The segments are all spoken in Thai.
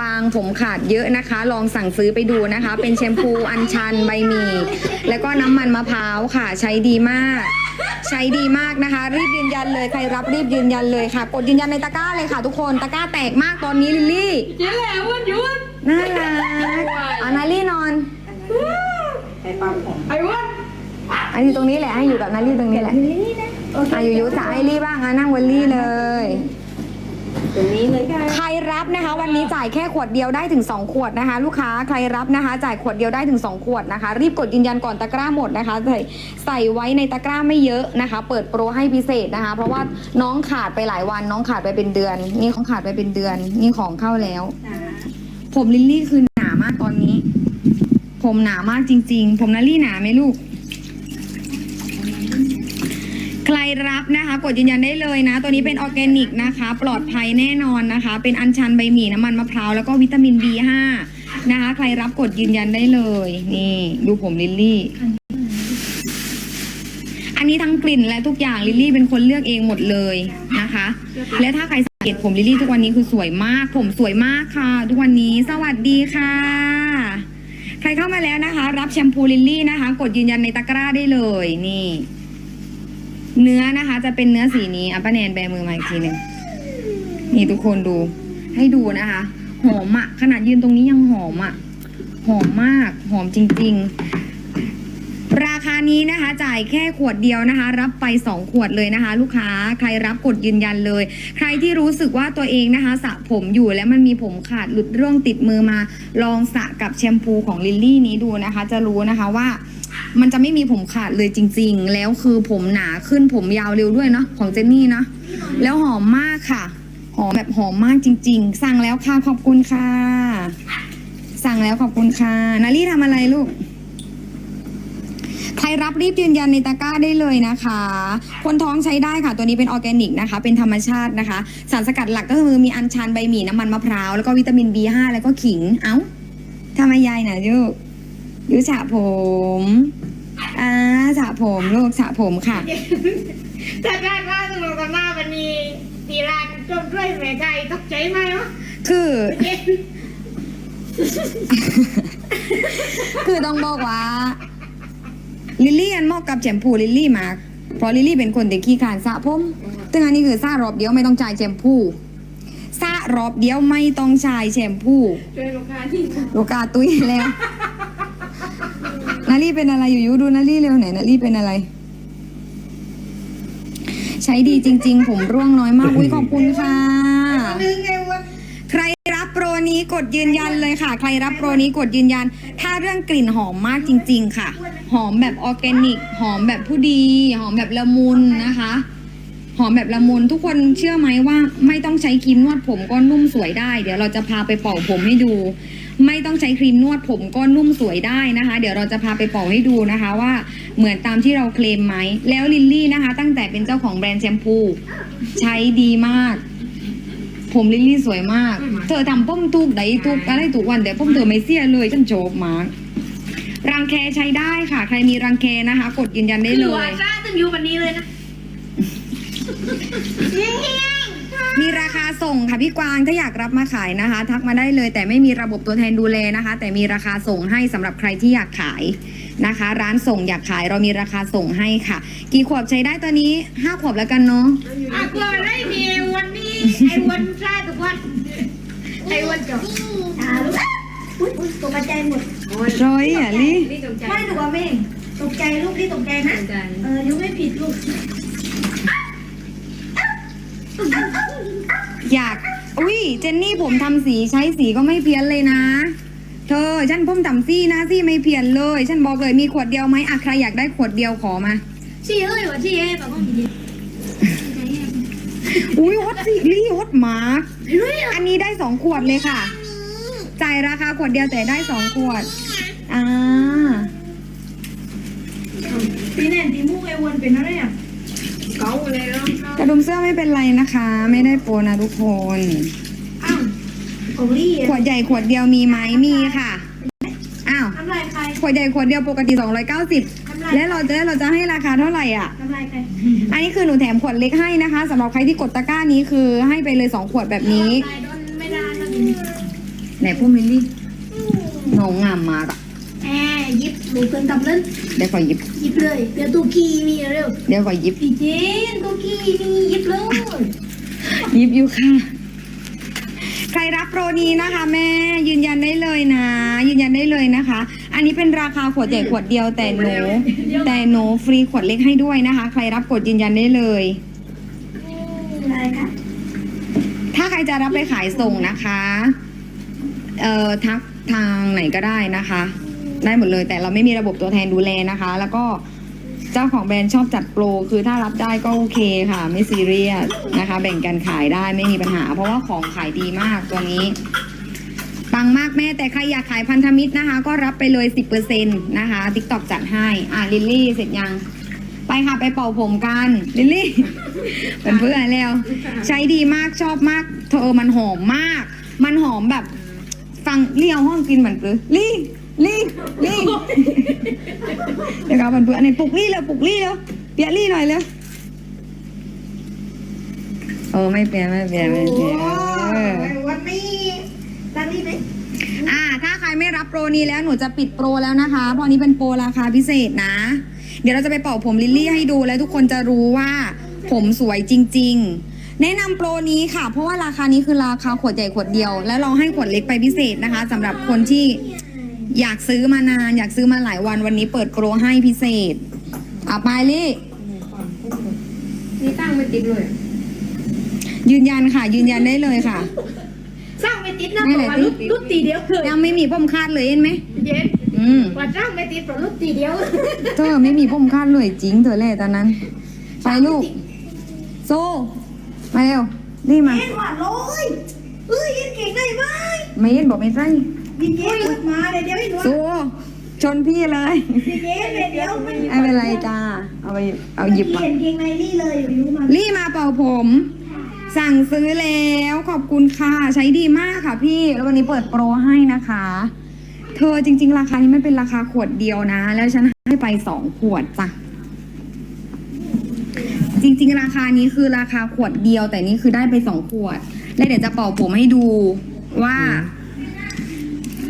บางผมขาดเยอะนะคะ ลองสั่งซื้อไปดูนะคะ เป็นแชมพูอัญชันใบหมี่แล้วก็น้ำมันมะพร้าวค่ะ ใช้ดีมาก ใช้ดีมากนะคะ รีบยืนยันเลยใครรับรีบยืนยันเลยค่ะ กดยืนยันในตะกร้าเลยค่ะ ทุกคนตะกร้าแตกมากตอนนี้ลิลลี่เจ๊แหละวันหยุดน่ารักอานาลี่นอนใช้ปั๊มผมไอ้วันอันนี้ตรงนี้แหละให้อยู่กับนาลี่ตรงนี้แหละอะอยู่ยุจ่ายให้ลี่บ้างอะนั่งวันลี่เลย ตรงนี้เลยค่ะ ใครรับนะคะ วันนี้จ่ายแค่ขวดเดียวได้ถึง 2 ขวดนะคะ ลูกค้าใครรับนะคะ จ่ายขวดเดียวได้ถึง 2 ขวดนะคะ รีบกดยืนยันก่อนตะกร้าหมดนะคะใส่ใส่ไว้ในตะกร้าไม่เยอะนะคะ เปิดโปรให้พิเศษนะคะ เพราะว่าน้องขาดไปหลายวันน้องขาดไปเป็นเดือน นี่ของขาดไปเป็นเดือน นี่ของเข้าแล้ว ผมลิลลี่คือหนามากตอนนี้ ผมหนามากจริง ๆ ผมนาลี่หนาไหมลูก ใค รรับนะคะ กดยืนยันได้เลยนะ ตัวนี้เป็นออร์แกนิกนะคะ ปลอดภัยแน่นอนนะคะ เป็นอัญชันใบหมี่น้ำมันมะพร้าวแล้วก็วิตามิน B5 นะคะ ใครรับกดยืนยันได้เลย นี่ ดูผมลิลลี่ อันนี้ทั้งกลิ่นและทุกอย่างลิลลี่เป็นคนเลือกเองหมดเลยนะคะ และถ้าใครสังเกตผมลิลลี่ทุกวันนี้คือสวยมาก ผมสวยมากค่ะ ทุกวันนี้สวัสดีค่ะ ใครเข้ามาแล้วนะคะ รับแชมพูลิลลี่นะคะ กดยืนยันในตะกร้าได้เลยนี่ เนื้อนะคะ จะเป็นเนื้อสีนี้อะป้าแนนแบมือมาอีกทีหนึ่งนี่ทุกคนดูให้ดูนะคะ หอมอะขนาดยืนตรงนี้ยังหอมอะหอมมาก หอมจริง ๆ ราคานี้นะคะ จ่ายแค่ขวดเดียวนะคะ รับไป 2 ขวดเลยนะคะ ลูกค้าใครรับกดยืนยันเลย ใครที่รู้สึกว่าตัวเองนะคะสระผมอยู่แล้วมันมีผมขาดหลุดร่วงติดมือมา ลองสระกับแชมพูของลิลลี่นี้ดูนะคะ จะรู้นะคะว่า มันจะไม่มีผมขาดเลยจริง ๆ แล้วคือผมหนาขึ้นผมยาวเร็วด้วยเนาะของเจนนี่เนาะแล้วหอมมากค่ะ หอมแบบหอมมากจริง ๆ สั่งแล้วค่ะขอบคุณค่ะ สั่งแล้วขอบคุณค่ะนาลี่ทำอะไรลูกใครรับรีบยืนยันในตะกร้าได้เลยนะคะ คนท้องใช้ได้ค่ะ ตัวนี้เป็นออร์แกนิกนะคะ เป็นธรรมชาตินะคะ สารสกัดหลักก็คือมีอัญชันใบหมี่น้ำมันมะพร้าว แล้วก็วิตามิน B5 แล้วก็ขิง เอ้าทำไมยายน่ะลูก ยูสระผม อ่าสระผมลูกสระผมค่ะแต่แรกว่าสนุกกันมากวันนี้ตีรานจมด้วยแม่ไก่ตกใจไหมวะคือเย็นคือต้องบอกว่า ลิลลี่อันเหมาะกับแชมพูลิลลี่มากเพราะลิลลี่เป็นคนที่ขี้ขลาดสระผมซึ่งอันนี้คือสระรอบเดียวไม่ต้องจ่ายแชมพูสระรอบเดียวไม่ต้องจ่ายแชมพูช่วยลูกค้าที่โลกาตุ้ยแล้ว นาลี่เป็นอะไรอยู่ยูดูนาลี่เร็วไหนนาลี่เป็นอะไร ใช้ดีจริง ๆ ผมร่วงน้อยมากอุ้ยขอบคุณค่ะ นึงไงวะใครรับโปรนี้กดยืนยันเลยค่ะ ใครรับโปรนี้กดยืนยัน ถ้าเรื่องกลิ่นหอมมากจริง ๆ ค่ะ หอมแบบออร์แกนิก หอมแบบผู้ดี หอมแบบละมุนนะคะ หอมแบบละมุนทุกคนเชื่อไหมว่า ไม่ต้องใช้ครีมนวดผมก็นุ่มสวยได้ เดี๋ยวเราจะพาไปเป่าผมให้ดู ไม่ต้องใช้ครีมนวดผมก็นุ่มสวยได้นะคะ เดี๋ยวเราจะพาไปเป่าให้ดูนะคะว่าเหมือนตามที่เราเคลมไหม แล้วลิลลี่นะคะ ตั้งแต่เป็นเจ้าของแบรนด์แชมพู ใช้ดีมาก ผมลิลลี่สวยมาก เธอทำป้มทุกไดทุกอะไรทุกวันแต่ป้มเธอไม่เสียเลยฉันโจบมากรังแคใช้ได้ค่ะ ใครมีรังแคนะคะ กดยืนยันได้คือเลว่าจ้าจะอยู่วันนี้เลยนะ มีราคาส่งค่ะพี่กวางถ้าอยากรับมาขายนะคะ ทักมาได้เลย แต่ไม่มีระบบตัวแทนดูแลนะคะ แต่มีราคาส่งให้สำหรับใครที่อยากขายนะคะ ร้านส่งอยากขายเรามีราคาส่งให้ค่ะ กี่ขวบใช้ได้ตัวนี้ห้าขวบแล้วกันเนาะอะกลัวได้มีไอ้วันนี้ไอ้วันจ้าทุกวันไอ้วันจบอ่าลูกอุ้ยอุ้ยตกใจหมดร้อยอะลินี่ตกใจไม่ถูกว่าแม่ตกใจลูกที่ตกใจนะเออยังไม่ผิดลูก อยาก อุ้ยเจนนี่ผมทำสีใช้สีก็ไม่เพี้ยนเลยนะ เธอฉันผมทำซี่นะซี่ไม่เพี้ยนเลย ฉันบอกเลยมีขวดเดียวไหมอะใครอยากได้ขวดเดียวขอมาชี้เอ้ยวะชี้เอ้ยแบบว่ามีอุ้ยฮอตสิลี่ฮอตมาร์กอันนี้ได้สองขวดเลยค่ะ จ่ายราคาขวดเดียวแต่ได้สองขวด อ่า ตีแน่นตีมูกไอ้วนเป็นอะไรอะเก๋าเลยแล้วก ระดุมเสื้อไม่เป็นไรนะคะ ไม่ได้โปรนะทุกคนอ้าวของลี่ขวดใหญ่ขวดเดียวมีไหมมีค่ะอ้าวทำลายใครขวดใหญ่ขวดเดียวปกติ 290ทำลายแล้วเราจะเราจะให้ราคาเท่าไหร่อะทำลายใครอันนี้คือหนูแถมขวดเล็กให้นะคะสำหรับใครที่กดตะกร้านี้คือให้ไปเลย2ขวดแบบนี้ทำลายโดนไม่ได้นะไหนพุ่มลิลลี่น้องงามมากอะ แหมหยิบหนูเพิ่นกำเล่นเดี๋ยวขอหยิบหยิบเลยเดี๋ยวตูกี้มีเร็วเดี๋ยวขอหยิบ พี่เจนตูกี้มีหยิบเลยหยิบอยู่ค่ะ ใครรับโปรนี้นะคะ แม่ยืนยันได้เลยนะ ยืนยันได้เลยนะคะ อันนี้เป็นราคาขวดใหญ่ขวดเดียวแต่หนูแต่หนูฟรีขวดเล็กให้ด้วยนะคะ ใครรับกดยืนยันได้เลย อะไรคะถ้าใครจะรับไปขายส่งนะคะ เอ่อทักทางไหนก็ได้นะคะ ได้หมดเลย แต่เราไม่มีระบบตัวแทนดูแลนะคะ แล้วก็เจ้าของแบรนด์ชอบจัดโปรคือถ้ารับได้ก็โอเคค่ะ ไม่ซีเรียสนะคะ แบ่งกันขายได้ไม่มีปัญหา เพราะว่าของขายดีมากตัวนี้ปังมากแม่แต่ใครอยากขายพันธมิตรนะคะ ก็รับไปเลย 10%นะคะทิกตอกจัดให้อะลิลลี่เสร็จยังไปค่ะไปเป่าผมกันลิลลี่เป็นเพื่อนแล้ว ใช้ดีมากชอบมาก เธอมันหอมมาก มันหอมแบบ ฟังเลี่ยวห้องกินเหมือนปรือลี่ ลี่ลี่เดี๋ยวครับเพื่อนๆอันนี้ปลุกลี่แล้วปลุกลี่แล้วเปียลี่หน่อยแล้วโอ้ไม่เปียไม่เปียไม่เปียเออวันนี้ร้านนี้ไหมอ่า ถ้าใครไม่รับโปรนี้แล้วหนูจะปิดโปรแล้วนะคะ เพราะนี้เป็นโปรราคาพิเศษนะ เดี๋ยวเราจะไปเป่าผมลิลลี่ให้ดูแล้วทุกคนจะรู้ว่า ผมสวยจริง ๆ แนะนำโปรนี้ค่ะ เพราะว่าราคานี้คือราคาขวดใหญ่ขวดเดียว แล้วเราให้ขวดเล็กไปพิเศษนะคะสำหรับคนที่ อยากซื้อมานาน อยากซื้อมาหลายวันวันนี้เปิดโปรให้พิเศษอะไปลี่นี่ตั้งไม่ติดเลย ยืนยันค่ะ ยืนยันได้เลยค่ะ สร้างไม่ติดนะไม่เพเลยราะว่าติรุดดรุดตีเดียวคือยังไม่มีผมคาดเลยเห็นไหมเย็นอืมว่าสร้างไม่ติดเพราะรุดตีเดียวเธอไม่มีผมคาดเลยจริงเธอแหละตอนนั้น ไปลูก โซ่มาเร็วนี่มาเอ็นหวานเลยเอ้ยเอ็นเก่งได้ไหมไม่เห็นบอกไม่ใช่ พี่เจนพูดมาเดี๋ยวเดี๋ยวให้หนูโซ่ชนพี่เลย พี่เจนเดี๋ยวเดี๋ยวไม่ไม่เป็นไรจ้า เอาไปเอาหยิบมาเห็นเก่งในนี่เลยอยู่รู้มารี่มาเป่าผม สั่งซื้อแล้วขอบคุณค่ะ ใช้ดีมากค่ะพี่ แล้ววันนี้เปิดโปรให้นะคะ เธอจริง ๆ ราคานี้มันเป็นราคาขวดเดียวนะ แล้วฉันให้ไปสองขวดจ้ะจริง ๆ ราคานี้คือราคาขวดเดียว แต่นี่คือได้ไปสองขวด แล้วเดี๋ยวจะเป่าผมให้ดูว่า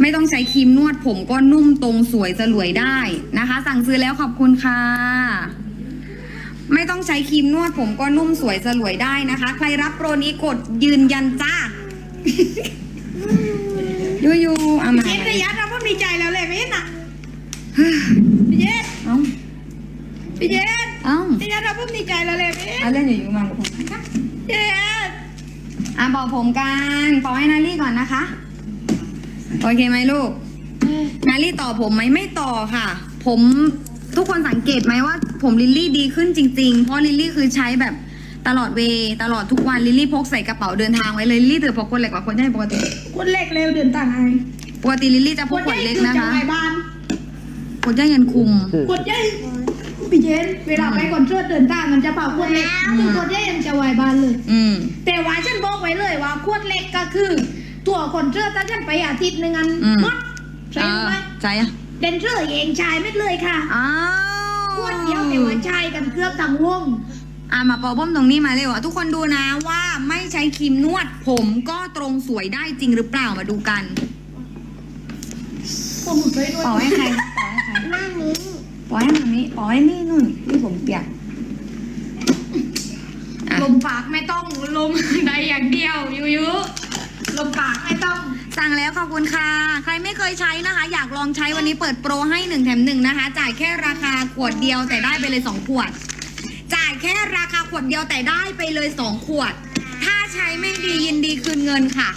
ไม่ต้องใช้ครีมนวดผมก็นุ่มตรงสวยสลวยได้นะคะ สั่งซื้อแล้วขอบคุณค่ะ ไม่ต้องใช้ครีมนวดผมก็นุ่มสวยสลวยได้นะคะ ใครรับโปรนี้กดยืนยันจ้ายูยูเอามาเจนระยะเราก็มีใจแล้วเลยไม่เห็นอะพี่เจนเอาพี่เจนเอาระยะเราก็มีใจแล้วเลยไม่เห็นเอาเล่นอยู่ยูมาลูกเจนอะบอกผมกันปอให้นารี่ก่อนนะคะ โอเคไหมลูก นารี่ต่อผมไหมไม่ต่อค่ะ ผมทุกคนสังเกตไหมว่า ผมลิลลี่ดีขึ้นจริงๆ เพราะลิลลี่คือใช้แบบตลอดเวย์ตลอดทุกวันลิลลี่พกใส่กระเป๋าเดินทางไว้เลยลิลลี่ถือพกคนเล็กกว่าคนใหญ่ปกติคนเล็กเร็วเดินต่างไงปกติลิลลี่จะพกขวดเล็กนะคะไอ้บ้านขวดใหญ่ยันคุมกดใหญ่พี่เจนเวลาไปคอนเสิร์ตเดินต่างมันจะเป่าขวดเล็กคือกดใหญ่ยังจะไวบ้านเลยอืมแต่ว่าฉันบอกไว้เลยว่าขวดเล็กก็คือ ตัวคอนเสิร์ตถ้าฉันไปอาทิตย์หนึงอันอืม หมดใช่ไหมใจอะเดนเซอร์เองชายไม่เลยค่ะอ้าวขวดเดียวแต่ว่าชายกันเกือบทั้งวง อะมาเป่าบ้มตรงนี้มาเร็วอะทุกคนดูนะว่าไม่ใช้ครีมนวดผมก็ตรงสวยได้จริงหรือเปล่ามาดูกันผมหมุนไปด้วยเป่าให้ใครเป่าให้ใคร หน้านี้ปล่อยให้ทางนี้ปล่อยให้นี่นู่นนี่ผมเปียก อะ ลมปากไม่ต้องลมใดอย่างเดียวยุยุ ลมปากไม่ต้อง สั่งแล้วขอบคุณค่ะ ใครไม่เคยใช้นะคะ อยากลองใช้วันนี้เปิดโปรให้หนึ่งแถมหนึ่งนะคะ จ่ายแค่ราคาขวดเดียวแต่ได้ไปเลยสองขวด จ่ายแค่ราคาขวดเดียวแต่ได้ไปเลยสองขวด ถ้าใช้ไม่ดียินดีคืนเงินค่ะ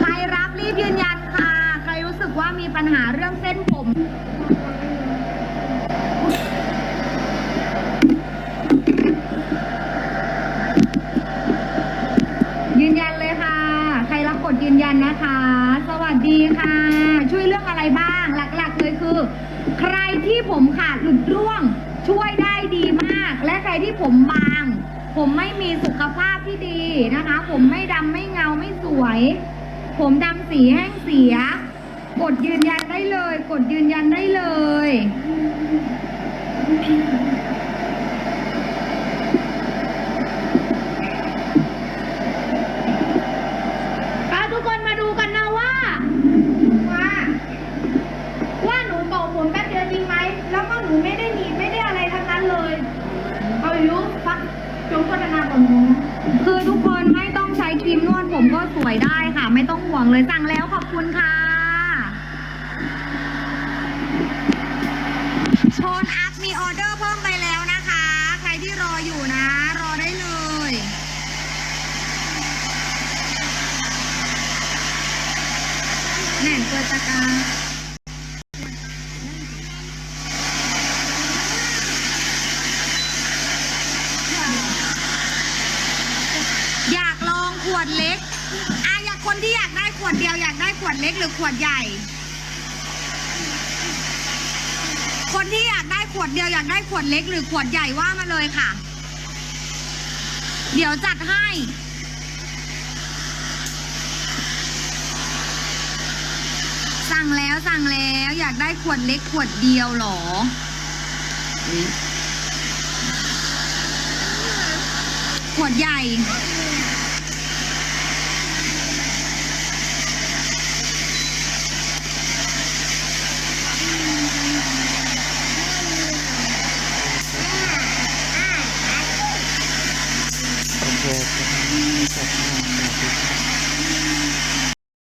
ใครรับรีบยืนยันค่ะ ใครรู้สึกว่ามีปัญหาเรื่องเส้นผม ยืนยันเลยค่ะ ใครรับกดยืนยันนะคะ สวัสดีค่ะ ช่วยเรื่องอะไรบ้าง หลักๆเลยคือ ใครที่ผมขาดหลุดร่วง ช่วยได้ดีมาก และใครที่ผมบ ผมไม่มีสุขภาพที่ดีนะคะ ผมไม่ดำไม่เงาไม่สวย ผมดำสีแห้งเสีย กดยืนยันได้เลย กดยืนยันได้เลย ป้าทุกคนมาดูกันนะว่า ว่า ว่าหนูเป่าผมแป๊บเดียวจริงไหม แล้วก็หนูไม่ได้หนีบไม่ได้อะไรทั้งนั้นเลย เอาอยู่ฟักจงโฆษณาของหนู คือทุกคนไม่ต้องใช้ครีมนวดผมก็สวยได้ค่ะ ไม่ต้องห่วงเลยสั่งแล้วขอบคุณค่ะโชนอัพมีออเดอร์เพิ่มไปแล้วนะคะ ใครที่รออยู่นะ รอได้เลย แหน่นเปิดตะกร้าอยากลองขวดเล็กอะอยากคนที่อยากได้ขวดเดียวอยากได้ขวดเล็กหรือขวดใหญ่ คนที่อยากได้ขวดเดียวอยากได้ขวดเล็กหรือขวดใหญ่ว่ามาเลยค่ะ เดี๋ยวจัดให้ สั่งแล้วสั่งแล้วอยากได้ขวดเล็กขวดเดียวเหรออุ๊ยขวดใหญ่